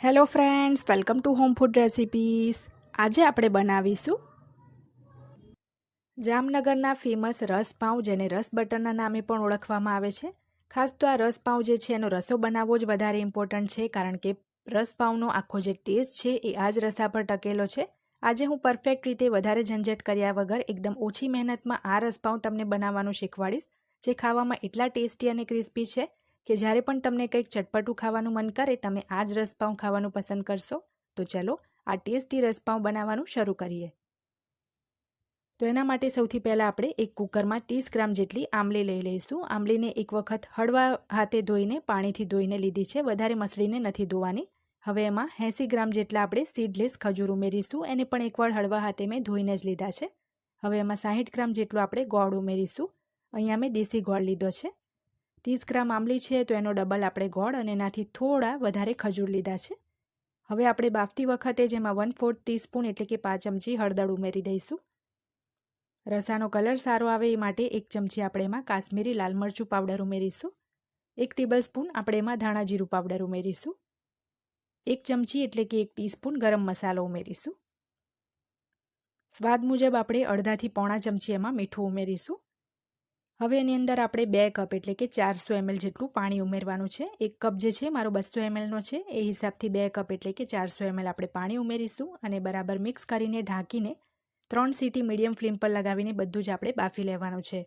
Hello friends welcome to home food recipes આજે આપણે બનાવીશું જામનગરના ફેમસ રસ પાઉં, જેને રસ બટરના નામે પણ ઓળખવામાં આવે છે. ખાસ તો આ રસ પાઉં જે છે, એનો રસો બનાવવો જ વધારે ઇમ્પોર્ટન્ટ છે, કારણ કે રસ પાઉંનો આખો જે ટેસ્ટ છે, એ આ જ રસા પર ટકેલો છે. આજે હું પરફેક્ટ રીતે વધારે ઝંઝટ કર્યા વગર એકદમ ઓછી મહેનતમાં આ રસ પાઉં તમને બનાવવાનું શીખવાડીશ, જે ખાવામાં એટલા ટેસ્ટી અને ક્રિસ્પી છે કે જ્યારે પણ તમને કંઈક ચટપટું ખાવાનું મન કરે, તમે આ જ રસપાઉં ખાવાનું પસંદ કરશો? તો ચલો, આ ટેસ્ટી રસપાઉં બનાવવાનું શરૂ કરીએ. તો એના માટે સૌથી પહેલાં આપણે એક કુકરમાં ત્રીસ ગ્રામ જેટલી આંબલી લઈ લઈશું. આંબલીને એક વખત હળવા હાથે ધોઈને, પાણીથી ધોઈને લીધી છે. વધારે મસળીને નથી ધોવાની. હવે એમાં એંસી ગ્રામ જેટલા આપણે સીડલેસ ખજૂર ઉમેરીશું. એને પણ એકવાર હળવા હાથે મેં ધોઈને જ લીધા છે. હવે એમાં સાહીઠ ગ્રામ જેટલું આપણે ગોળ ઉમેરીશું. અહીંયા મેં દેશી ગોળ લીધો છે. ત્રીસ ગ્રામ આંબલી છે, તો એનો ડબલ આપણે ગોળ અને એનાથી થોડા વધારે ખજૂર લીધા છે. હવે આપણે બાફતી વખતે જેમાં વન ફોર્થ ટીસ્પૂન એટલે કે પાંચ ચમચી હળદર ઉમેરી દઈશું. રસાનો કલર સારો આવે એ માટે એક ચમચી આપણે એમાં કાશ્મીરી લાલ મરચું પાવડર ઉમેરીશું. એક ટેબલ સ્પૂન આપણે એમાં ધાણા જીરું પાવડર ઉમેરીશું. એક ચમચી એટલે કે એક ટીસ્પૂન ગરમ મસાલો ઉમેરીશું. સ્વાદ મુજબ આપણે અડધાથી પોણા ચમચી એમાં મીઠું ઉમેરીશું. હવે એની અંદર આપણે બે કપ એટલે કે ચારસો એમએલ જેટલું પાણી ઉમેરવાનું છે. એક કપ જે છે મારો બસો એમએલનો છે. એ હિસાબથી બે કપ એટલે કે ચારસો એમએલ આપણે પાણી ઉમેરીશું અને બરાબર મિક્સ કરીને ઢાંકીને ત્રણ સીટી મીડિયમ ફ્લેમ પર લગાવીને બધું જ આપણે બાફી લેવાનું છે.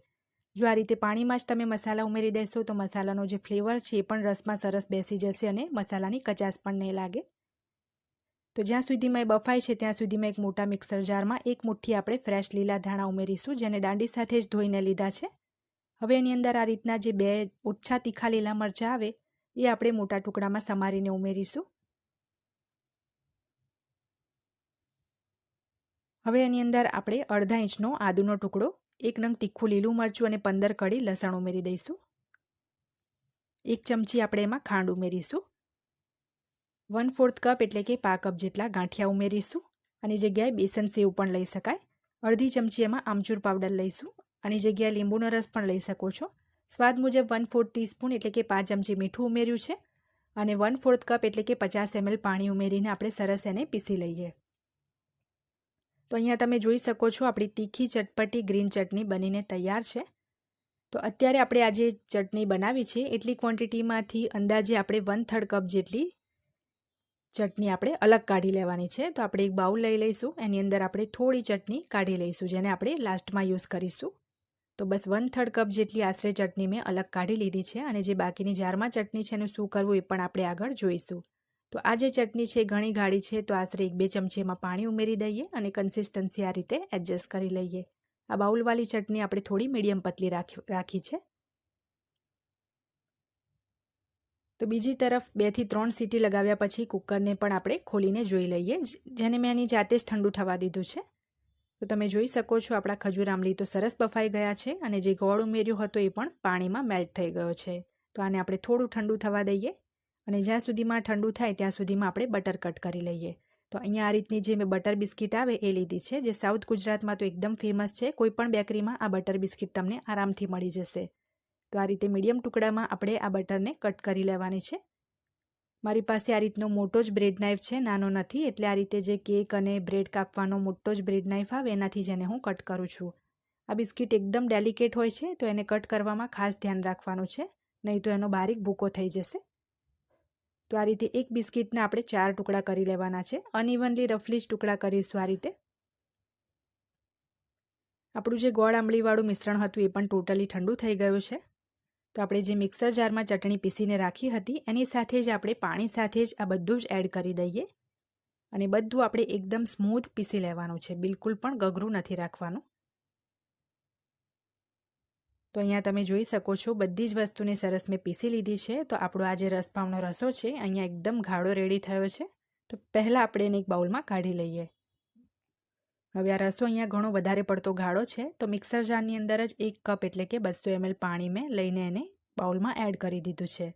જો આ રીતે પાણીમાં જ તમે મસાલા ઉમેરી દેશો તો મસાલાનો જે ફ્લેવર છે એ પણ રસમાં સરસ બેસી જશે અને મસાલાની કચાશ પણ નહીં લાગે. તો જ્યાં સુધીમાં એ બફાય છે ત્યાં સુધીમાં એક મોટા મિક્સર જારમાં એક મુઠ્ઠી આપણે ફ્રેશ લીલા ધાણા ઉમેરીશું જેને દાંડી સાથે જ ધોઈને લીધા છે. હવે એની અંદર આ રીતના જે બે ઓછા તીખા લીલા મરચાં આવે, એ આપણે મોટા ટુકડામાં સમારીને ઉમેરીશું. હવે એની અંદર આપણે અડધા ઇંચનો આદુનો ટુકડો, એક નંગ તીખું લીલું મરચું અને પંદર કડી લસણ ઉમેરી દઈશું. એક ચમચી આપણે એમાં ખાંડ ઉમેરીશું. વન ફોર્થ કપ એટલે કે પા કપ જેટલા ગાંઠિયા ઉમેરીશું. અને જગ્યાએ બેસન સેવ પણ લઈ શકાય, અડધી ચમચી એમાં આમચૂર પાવડર લઈશું. આની જગ્યાએ લીંબુનો રસ પણ લઈ શકો છો. સ્વાદ મુજબ વન ફોર્થ ટીસ્પૂન એટલે કે પાંચ ચમચી મીઠું ઉમેર્યું છે અને વન ફોર્થ કપ એટલે કે પચાસ એમએલ પાણી ઉમેરીને આપણે સરસ એને પીસી લઈએ. તો અહીંયા તમે જોઈ શકો છો આપણી તીખી ચટપટી ગ્રીન ચટણી બનીને તૈયાર છે. તો અત્યારે આપણે આજે ચટણી બનાવી છે એટલી ક્વોન્ટિટીમાંથી અંદાજે આપણે વન થર્ડ કપ જેટલી ચટણી આપણે અલગ કાઢી લેવાની છે. તો આપણે એક બાઉલ લઈ લઈશું. એની અંદર આપણે થોડી ચટણી કાઢી લઈશું, જેને આપણે લાસ્ટમાં યુઝ કરીશું. તો બસ વન થર્ડ કપ જેટલી આશરે ચટણી મેં અલગ કાઢી લીધી છે અને જે બાકીની જારમાં ચટણી છે એનું શું કરવું એ પણ આપણે આગળ જોઈશું. તો આ જે ચટણી છે ઘણી ગાળી છે તો આશરે એક બે ચમચીમાં પાણી ઉમેરી દઈએ અને કન્સિસ્ટન્સી આ રીતે એડજસ્ટ કરી લઈએ. આ બાઉલવાળી ચટણી આપણે થોડી મીડિયમ પતલી રાખી છે. તો બીજી તરફ બેથી ત્રણ સીટી લગાવ્યા પછી કુકરને પણ આપણે ખોલીને જોઈ લઈએ, જેને મેં એની જાતે જ ઠંડુ થવા દીધું છે. તો તમે જોઈ શકો છો આપણા ખજૂર આંબલી તો સરસ બફાઈ ગયા છે અને જે ગોળ ઉમેર્યો હતો એ પણ પાણીમાં મેલ્ટ થઈ ગયો છે. તો આને આપણે થોડું ઠંડુ થવા દઈએ અને જ્યાં સુધીમાં ઠંડુ થાય ત્યાં સુધીમાં આપણે બટર કટ કરી લઈએ. તો અહીંયા આ રીતની જે મેં બટર બિસ્કિટ આવે એ લીધી છે, જે સાઉથ ગુજરાતમાં તો એકદમ ફેમસ છે, કોઈ પણ બેકરીમાં આ બટર બિસ્કિટ તમને આરામથી મળી જશે. તો આ રીતે મીડિયમ ટુકડામાં આપણે આ બટરને કટ કરી લેવાની છે. મારી પાસે આ રીતનો મોટો જ બ્રેડ નાઇફ છે, નાનો નથી. એટલે આ રીતે જે કેક અને બ્રેડ કાપવાનો મોટો જ બ્રેડ નાઇફ આવે, એનાથી જ એને હું કટ કરું છું. આ બિસ્કિટ એકદમ ડેલિકેટ હોય છે, તો એને કટ કરવામાં ખાસ ધ્યાન રાખવાનું છે, નહીં તો એનો બારીક ભૂકો થઈ જશે. તો આ રીતે એક બિસ્કિટના આપણે ચાર ટુકડા કરી લેવાના છે. અનઇવનલી રફલી જ ટુકડા કરીશું આ રીતે. આપણું જે ગોળ આંબલીવાળું મિશ્રણ હતું, એ પણ ટોટલી ઠંડુ થઈ ગયું છે. તો આપણે જે મિક્સર જારમાં ચટણી પીસીને રાખી હતી, એની સાથે જ આપણે પાણી સાથે જ આ બધું જ એડ કરી દઈએ. અને બધું આપણે એકદમ સ્મૂથ પીસી લેવાનું છે, બિલકુલ પણ ગગરું નથી રાખવાનું. તો અહીંયા તમે જોઈ શકો છો, બધી જ વસ્તુને સરસ મેં પીસી લીધી છે. તો આપણો આ જે રસપાવનો રસો છે, અહીંયા એકદમ ગાળો રેડી થયો છે. તો પહેલાં આપણે એને એક બાઉલમાં કાઢી લઈએ. હવે આ રસો અહીંયા ઘણો વધારે પડતો ગાળો છે, તો મિક્સર જારની અંદર જ એક કપ એટલે કે બસો એમએલ પાણી મેં લઈને એને બાઉલમાં એડ કરી દીધું છે.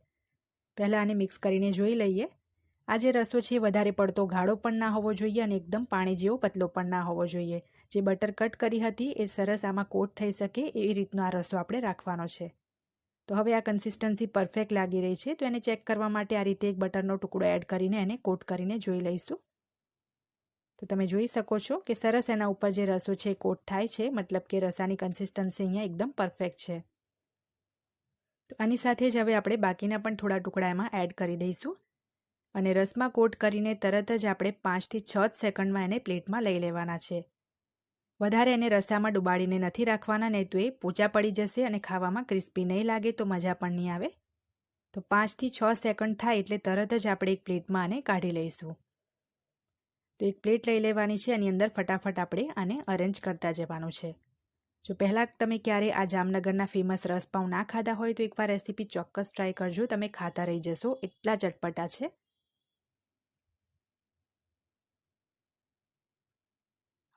પહેલાં આને મિક્સ કરીને જોઈ લઈએ. આ જે રસો છે વધારે પડતો ગાળો પણ ના હોવો જોઈએ અને એકદમ પાણી જેવો પતલો પણ ના હોવો જોઈએ. જે બટર કટ કરી હતી એ સરસ આમાં કોટ થઈ શકે એ રીતનો આ રસો આપણે રાખવાનો છે. તો હવે આ કન્સિસ્ટન્સી પરફેક્ટ લાગી રહી છે, તો એને ચેક કરવા માટે આ રીતે એક બટરનો ટુકડો એડ કરીને એને કોટ કરીને જોઈ લઈશું. તો તમે જોઈ શકો છો કે સરસ એના ઉપર જે રસો છે એ કોટ થાય છે. મતલબ કે રસાની કન્સિસ્ટન્સી અહીંયા એકદમ પરફેક્ટ છે. તો આની સાથે જ હવે આપણે બાકીના પણ થોડા ટુકડા એમાં એડ કરી દઈશું. અને રસમાં કોટ કરીને તરત જ આપણે પાંચથી છ જ સેકન્ડમાં એને પ્લેટમાં લઈ લેવાના છે. વધારે એને રસામાં ડુબાડીને નથી રાખવાના, નહીં તો એ પોચા પડી જશે અને ખાવામાં ક્રિસ્પી નહીં લાગે તો મજા પણ નહીં આવે. તો પાંચથી છ સેકન્ડ થાય એટલે તરત જ આપણે એક પ્લેટમાં આને કાઢી લઈશું. તો એક પ્લેટ લઈ લેવાની છે, એની અંદર ફટાફટ આપણે આને અરેન્જ કરતા જવાનું છે. જો પહેલાં તમે ક્યારે આ જામનગરના ફેમસ રસપાઉં ના ખાધા હોય તો એકવાર રેસીપી ચોક્કસ ટ્રાય કરજો, તમે ખાતા રહી જશો, એટલા ચટપટા છે.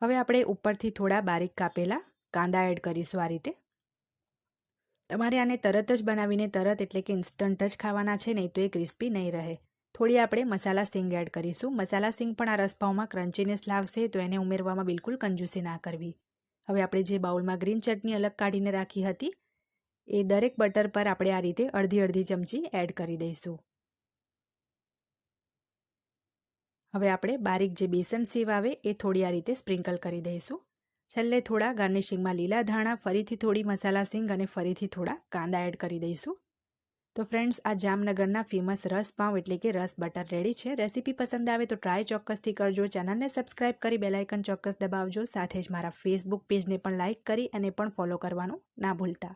હવે આપણે ઉપરથી થોડા બારીક કાપેલા કાંદા એડ કરીશું આ રીતે. તમારે આને તરત જ બનાવીને તરત એટલે કે ઇન્સ્ટન્ટ જ ખાવાના છે, નહીં તો એ ક્રિસ્પી નહીં રહે. થોડી આપણે મસાલા સિંગ એડ કરીશું. મસાલા સિંગ પણ આ રસપાઉમાં ક્રન્ચીનેસ લાવશે તો એને ઉમેરવામાં બિલકુલ કંજૂસી ના કરવી. હવે આપણે જે બાઉલમાં ગ્રીન ચટણી અલગ કાઢીને રાખી હતી, એ દરેક બટર પર આપણે આ રીતે અડધી અડધી ચમચી એડ કરી દઈશું. હવે આપણે બારીક જે બેસન સેવ આવે, એ થોડી આ રીતે સ્પ્રિંકલ કરી દઈશું. છેલ્લે થોડા ગાર્નિશિંગમાં લીલા ધાણા, ફરીથી થોડી મસાલા સિંગ અને ફરીથી થોડા કાંદા એડ કરી દઈશું. તો ફ્રેન્ડ્સ આ જામનગરના ફેમસ રસ પાઉં એટલે કે રસ બટર રેડી છે. રેસીપી પસંદ આવે તો ટ્રાય ચોક્કસથી કરજો. ચેનલને સબસ્ક્રાઇબ કરી બેલાઇકન ચોક્કસ દબાવજો. સાથે જ મારા ફેસબુક પેજને પણ લાઇક કરી અને પણ ફોલો કરવાનું ના ભૂલતા.